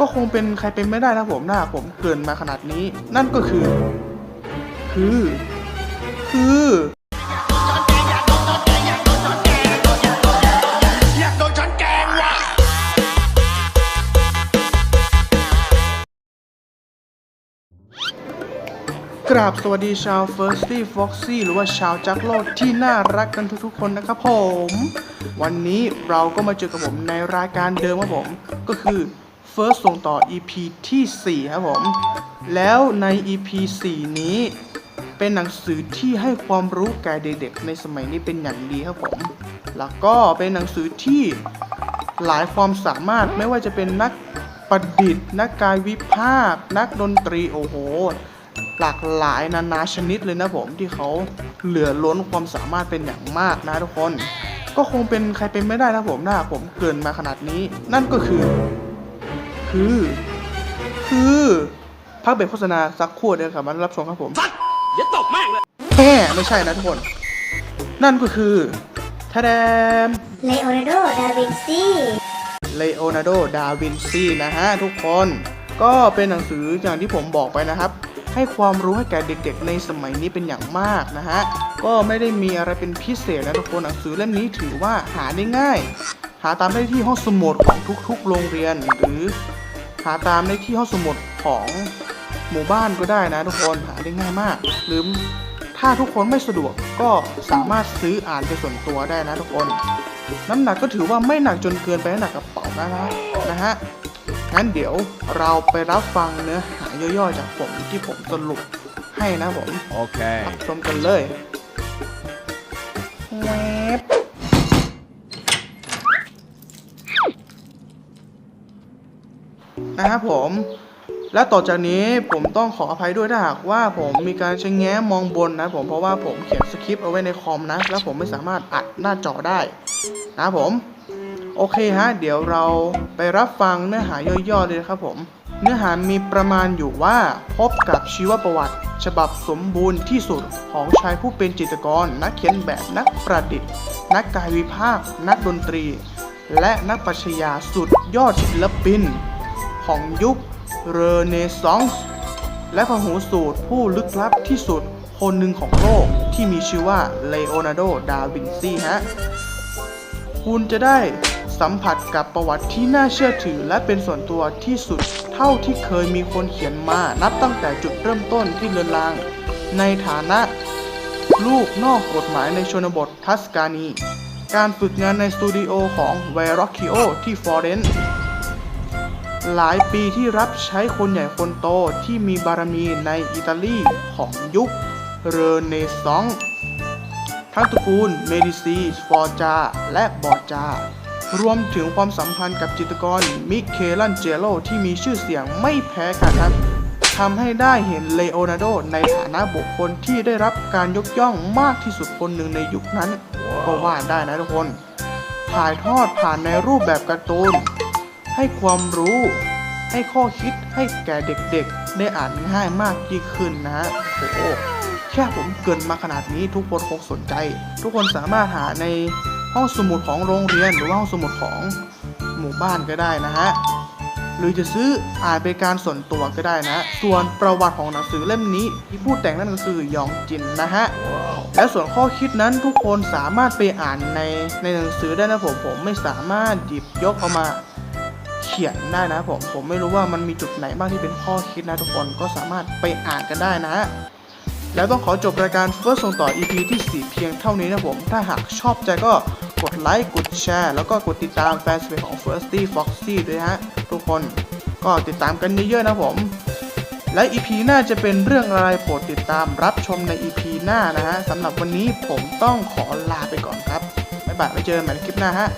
ก็คงเป็นใครเป็นไม่ได้นะผมหนะผมเกินมาขนาดนี้ นั่นก็คือ คือ คืออยากโดนฉันแกงวะกราบสวัสดีชาว Firsty Foxy หรือว่าชาวจักโลกที่น่ารักกันทุกๆคนนะครับผม วันนี้เราก็มาเจอกับผมในรายการเดิมครับผม ก็คือ First ส่งต่อ EP ที่ 4 ครับผม แล้วใน EP 4 นี้เป็นหนังสือที่ให้ความรู้แก่เด็กๆในสมัยนี้เป็นอย่างดีครับผม แล้วก็เป็นหนังสือที่หลายความสามารถไม่ว่าจะเป็นนักประดิษฐ์ นักกายวิภาค นักดนตรีโอ้โห หลากหลายนานาชนิดเลยนะผมที่เขาเหลือล้นความสามารถเป็นอย่างมากนะทุกคน ก็คงเป็นใครเป็นไม่ได้นะผมนะผมเกินมาขนาดนี้ นั่นก็คือ คือ คือพักเบรกโฆษณาสักครู่เดียวครับมารับชมครับผมอย่าตบแม่งเลยแค่ไม่ใช่นะทุกคน นั่นก็คือทาแดมเลโอนาร์โด ดาวินซีเลโอนาร์โด ดาวินซีนะฮะทุกคนก็เป็นหนังสืออย่างที่ผมบอกไปนะครับ ให้ความรู้ให้แก่เด็กๆ ในสมัยนี้เป็นอย่างมากนะฮะก็ไม่ได้มีอะไรเป็นพิเศษนะทุกคนหนังสือเล่มนี้ถือว่าหาได้ง่าย หาตามได้ที่ห้องสมุดของทุกๆ โรงเรียนหรือ หาตามได้ที่ห้องสมุดของหมู่บ้านก็ได้นะทุกคนหาได้ง่ายมาก หรือถ้าทุกคนไม่สะดวกก็สามารถซื้ออ่านเป็นส่วนตัวได้นะทุกคน น้ำหนักก็ถือว่าไม่หนักจนเกินไปให้หนักกระเป๋านะนะนะฮะงั้นเดี๋ยวเราไปรับฟังเนื้อหาย่อๆจากผมที่ผมสรุปให้นะผม Okay. รับชมกันเลย นะครับผม และต่อจากนี้ผมต้องขออภัยด้วยถ้าหากว่าผมมีการใชะแง้มองบนนะผมเพราะว่าผมเขียนสคริปต์เอาไว้ในคอมนะ แล้วผมไม่สามารถอัดหน้าจอได้นะครับผม โอเคฮะ เดี๋ยวเราไปรับฟังเนื้อหาย่อๆเลยนะครับผม เนื้อหามีประมาณอยู่ว่าพบกับชีวประวัติ ฉบับสมบูรณ์ที่สุดของชายผู้เป็นจิตรกร นักเขียนแบบนักประดิษฐ์ นักกายวิภาค นักดนตรี และนักปรัชญาสุดยอดศิลปิน ของยุคเรเนซองส์และพหูสูตรผู้ลึกลับที่สุดคนหนึ่งของโลกที่มีชื่อว่าเลโอนาร์โด ดาวินซีฮะ คุณจะได้สัมผัสกับประวัติที่น่าเชื่อถือและเป็นส่วนตัวที่สุดเท่าที่เคยมีคนเขียนมานับตั้งแต่จุดเริ่มต้นที่เลือนลาง ในฐานะลูกนอกกฎหมายในชนบททัสกานี การฝึกงานในสตูดิโอของเวร็อกคิโอที่ฟลอเรนซ์ หลายปีที่รับใช้คนใหญ่คนโตที่มีบารมีในอิตาลีของยุคเรเนซองส์ทั้งตระกูลเมดิซีฟอร์จา และบอร์จา รวมถึงความสัมพันธ์กับจิตรกรมิเคลันเจโลที่มีชื่อเสียงไม่แพ้กันครับทำให้ได้เห็นเลโอนาร์โดในฐานะบุคคลที่ได้รับการยกย่องมากที่สุดคนหนึ่งในยุคนั้นก็ว่าได้นะทุกคน ถ่ายทอดผ่านในรูปแบบการ์ตูน ให้ความรู้ ให้ข้อคิดให้แก่เด็กๆ ได้อ่านง่ายมากยิ่งขึ้นนะฮะโอ้โหแค่ผมเกินมาขนาดนี้ทุกคนคงสนใจ ทุกคนสามารถหาในห้องสมุดของโรงเรียนหรือว่าห้องสมุดของหมู่บ้านก็ได้นะฮะหรือจะซื้ออ่านเป็นการส่วนตัวก็ได้นะ ส่วนประวัติของหนังสือเล่มนี้ที่ผู้แต่งนั่นก็คือยองจินนะฮะและส่วนข้อคิดนั้นทุกคนสามารถไปอ่านในในหนังสือได้นะผมผมไม่สามารถหยิบยกเอามา เขียนได้นะผมผมไม่รู้ว่ามันมีจุดไหนบ้างที่เป็นข้อคิดนะทุกคนก็สามารถไปอ่านกันได้นะ แล้วต้องขอจบรายการ First ส่งต่อ EP ที่ 4 เพียงเท่านี้นะผม ถ้าหากชอบใจก็กดไลค์กดแชร์ แล้วก็กดติดตามแฟนเพจของ Firsty Foxy ด้วยฮะ ทุกคนก็ติดตามกันเยอะๆนะผม และ EP หน้าจะเป็นเรื่องอะไรโปรดติดตามรับชมใน EP หน้านะฮะสำหรับวันนี้ผมต้องขอลาไปก่อนครับบ๊ายบายไว้เจอกันใหม่ในคลิปหน้าฮะ